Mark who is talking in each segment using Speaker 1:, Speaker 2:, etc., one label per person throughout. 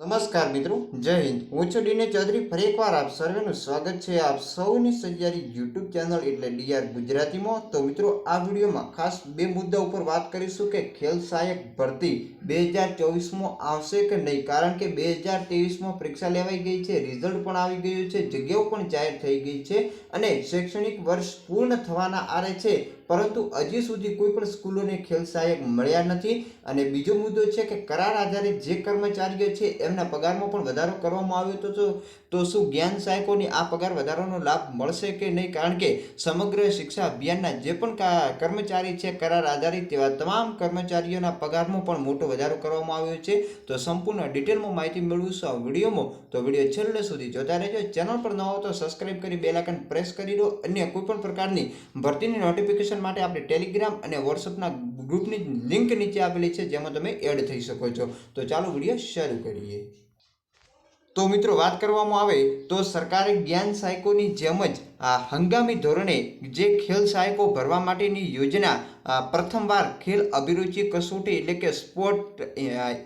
Speaker 1: નમસ્કાર મિત્રો, જય હિન્દ. હું છું ડીને ચૌધરી. ફરી એકવાર આપ સર્વેનું સ્વાગત છે આપ સૌની સજ્જારી યુટ્યુબ ચેનલ એટલે ડીઆર ગુજરાતીમાં. તો મિત્રો, આ વિડીયોમાં ખાસ બે મુદ્દા ઉપર વાત કરીશું કે ખેલ સહાયક ભરતી બે હજાર ચોવીસમાં આવશે કે નહીં? કારણ કે બે હજાર ત્રેવીસમાં પરીક્ષા લેવાઈ ગઈ છે રિઝલ્ટ પણ આવી ગયું છે, જગ્યાઓ પણ જાહેર થઈ ગઈ છે અને શૈક્ષણિક વર્ષ પૂર્ણ થવાના આરે છે. પરંતુ હજી સુધી કોઈ પણ સ્કૂલોને ખેલ સહાયક મળ્યા નથી. અને બીજો મુદ્દો છે કે કરાર આધારિત જે કર્મચારીઓ છે, એમના પગારમાં પણ વધારો કરવામાં આવ્યો તો તો શું જ્ઞાન સહાયકોની આ પગાર વધારાનો લાભ મળશે કે નહીં? કારણ કે સમગ્ર શિક્ષા અભિયાનના જે પણ કર્મચારી છે, કરાર આધારિત તેવા તમામ કર્મચારીઓના પગારમાં પણ મોટો વધારો કરવામાં આવ્યો છે. તો સંપૂર્ણ ડિટેલમાં માહિતી મેળવીશું આ વિડીયોમાં. તો વીડિયો છેલ્લે સુધી જોતા રહેજો. ચેનલ પર ન હો તો સબસ્ક્રાઇબ કરી બે આઇકન પ્રેસ કરી દો. અન્ય કોઈ પણ પ્રકારની ભરતીની નોટિફિકેશન માટે આપણે ટેલિગ્રામ અને વોટ્સઅપના ગ્રુપની લિંક નીચે આપેલી છે, જેમાં તમે એડ થઈ શકો છો. તો ચાલો વીડિયો શરૂ કરીએ. તો મિત્રો, વાત કરવામાં આવે તો સરકારે જ્ઞાન સાયકોની જેમ જ આ હંગામી ધોરણે જે ખેલ સહાયકો ભરવા માટેની યોજના પ્રથમવાર ખેલ અભિરુચિ કસોટી એટલે કે સ્પોર્ટ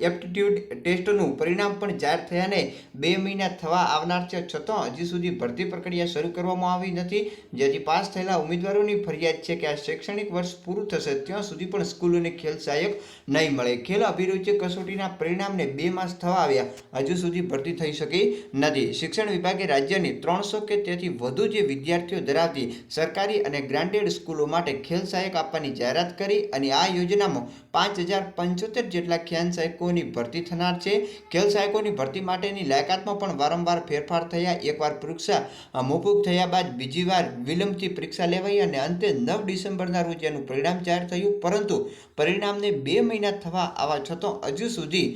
Speaker 1: એપ્ટિટ્યૂડ ટેસ્ટનું પરિણામ પણ જાહેર થયાને બે મહિના થવા આવનાર છે. છતાં હજી સુધી ભરતી પ્રક્રિયા શરૂ કરવામાં આવી નથી. જેથી પાસ થયેલા ઉમેદવારોની ફરિયાદ છે કે આ શૈક્ષણિક વર્ષ પૂરું થશે, ત્યાં સુધી પણ સ્કૂલોને ખેલ સહાયક નહીં મળે. ખેલ અભિરુચિ કસોટીના પરિણામને બે માસ થવા આવ્યા. હજુ સુધી ભરતી થઈ શકી નથી. શિક્ષણ વિભાગે રાજ્યની ત્રણસો કે તેથી વધુ જે વિદ્યાર્થીઓ ધરાવતી સરકારી અને ગ્રાન્ટેડ સ્કૂલો માટે ખેલ સહાયક આપવાની જાહેરાત કરી અને આ યોજનામાં પાંચ હજાર પંચોતેર જેટલા ખેલ સહાયકોની ભરતી થનાર છે. ખેલ સહાયકોની ભરતી માટેની લાયકાતમાં પણ વારંવાર ફેરફાર થયા. એકવાર પરીક્ષા મોકૂફ થયા બાદ બીજી વાર વિલંબથી પરીક્ષા લેવાઈ અને અંતે નવ ડિસેમ્બરના રોજ એનું પરિણામ જાહેર થયું. પરંતુ પરિણામને બે મહિના થવા આવવા છતાં હજુ સુધી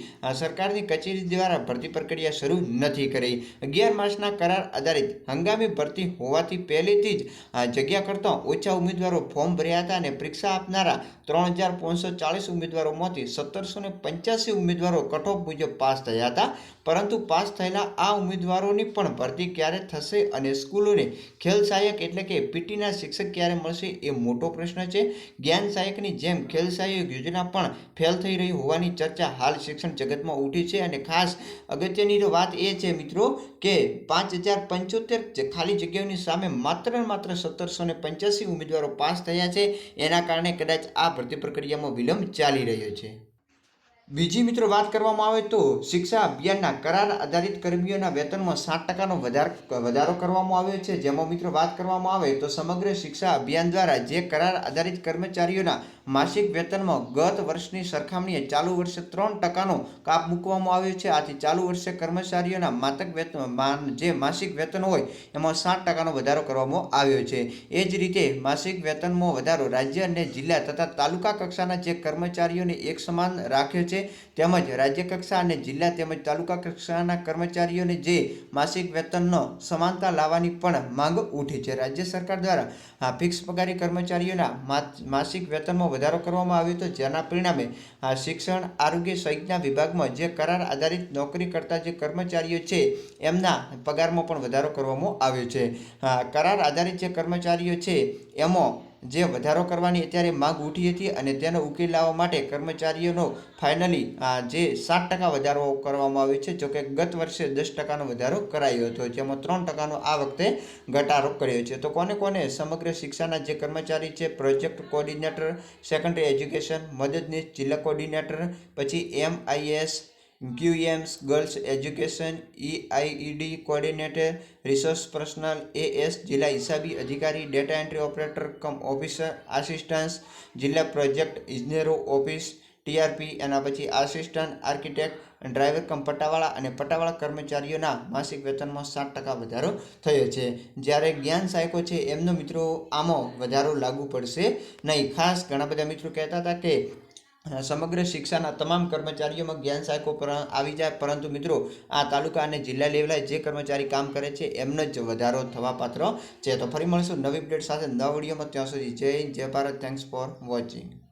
Speaker 1: સરકારની કચેરી દ્વારા ભરતી પ્રક્રિયા શરૂ નથી કરી. અગિયાર માસના કરાર આધારિત હંગામી ભરતી હોવાથી પહેલેથી જ જગ્યા કરતાં ઓછા ઉમેદવારો ફોર્મ ભર્યા હતા અને પરીક્ષા આપનારા ત્રણ હજાર પાંચસો ચાલીસ ઉમેદવારોમાંથી સત્તરસો ને પંચ્યાસી ઉમેદવારો કટઓફ મુજબ પાસ થયા હતા. પરંતુ પાસ થયેલા આ ઉમેદવારોની પણ ભરતી ક્યારે થશે અને સ્કૂલોને ખેલ સહાયક એટલે કે પીટીના શિક્ષક ક્યારે મળશે એ મોટો પ્રશ્ન છે. જ્ઞાન સહાયકની જેમ ખેલ સહાયક યોજના પણ ફેલ થઈ રહી હોવાની ચર્ચા હાલ શિક્ષણ જગતમાં ઉઠી છે અને ખાસ અગત્યની વાત એ છે મિત્રો કે પાંચ હજાર પંચોતેર ખાલી જગ્યાઓની સામે માત્ર ને માત્ર સત્તરસો ને પંચ્યાસી ઉમેદવારો પાસ થયા છે. એના કારણે કદાચ આ ભરતી પ્રક્રિયામાં વિલંબ ચાલી રહ્યો છે. બીજી મિત્રો વાત કરવામાં આવે તો શિક્ષા અભિયાનના કરાર આધારિત કર્મીઓના વેતનમાં સાત ટકાનો વધારો કરવામાં આવ્યો છે. જેમાં મિત્રો વાત કરવામાં આવે તો સમગ્ર શિક્ષા અભિયાન દ્વારા જે કરાર આધારિત કર્મચારીઓના માસિક વેતનમાં ગત વર્ષની સરખામણીએ ચાલુ વર્ષે ત્રણ ટકાનો કાપ મૂકવામાં આવ્યો છે. આથી ચાલુ વર્ષે કર્મચારીઓના માતક વેતન જે માસિક વેતન હોય એમાં સાત ટકાનો વધારો કરવામાં આવ્યો છે. એ જ રીતે માસિક વેતનમાં વધારો રાજ્ય અને જિલ્લા તથા તાલુકા કક્ષાના જે કર્મચારીઓને એક સમાન રાખ્યો છે તેમજ રાજ્ય કક્ષા અને જિલ્લા તેમજ તાલુકા કક્ષાના કર્મચારીઓને જે માસિક વેતનનો સમાનતા લાવવાની પણ માંગ ઉઠી છે. રાજ્ય સરકાર દ્વારા ફિક્સ પગારી કર્મચારીઓના માસિક વેતનમાં વધારો કરવામાં આવ્યો હતો, જેના પરિણામે શિક્ષણ આરોગ્ય સહિતના વિભાગમાં જે કરાર આધારિત નોકરી કરતા જે કર્મચારીઓ છે, એમના પગારમાં પણ વધારો કરવામાં આવ્યો છે. કરાર આધારિત જે કર્મચારીઓ છે, એમાં જે વધારો કરવાની અત્યારે માંગ ઉઠી હતી અને તેનો ઉકેલ લાવવા માટે કર્મચારીઓનો ફાઇનલી જે સાત ટકા વધારો કરવામાં આવ્યો છે, જોકે ગત વર્ષે દસ ટકાનો વધારો કરાયો હતો, જેમાં ત્રણ ટકાનો આ વખતે ઘટાડો કર્યો છે. તો કોને કોને સમગ્ર શિક્ષાના જે કર્મચારી છે, પ્રોજેક્ટ કોર્ડિનેટર, સેકન્ડરી એજ્યુકેશન, મદદનીશ, જિલ્લા કોર્ડિનેટર, પછી MIS QMS girls education EIED coordinator resource personal AS જિલ્લા હિસાબી અધિકારી, data entry operator cum officer, assistance, જિલ્લા પ્રોજેક્ટ ઇજનેરો ઓફિસ ટીઆરપી એના પછી આસિસ્ટન્ટ, આર્કિટેક્ટ, ડ્રાઈવર કમ પટ્ટાવાળા અને પટ્ટાવાળા કર્મચારીઓના માસિક વેતનમાં સાત ટકા વધારો થયો છે. જ્યારે જ્ઞાન સહાયકો છે, એમનો મિત્રો આમાં વધારો લાગુ પડશે નહીં. ખાસ ઘણા બધા મિત્રો કહેતા હતા કે સમગ્ર શિક્ષાના તમામ કર્મચારીઓમાં જ્ઞાન સહાયકો પર આવી જાય. પરંતુ મિત્રો, આ તાલુકા અને જિલ્લા લેવલે જે કર્મચારી કામ કરે છે, એમનો જ વધારો થવા પાત્ર છે. તો ફરી મળીશું નવી અપડેટ સાથે નવા વિડીયોમાં. ત્યાં સુધી જય જય ભારત. Thanks for watching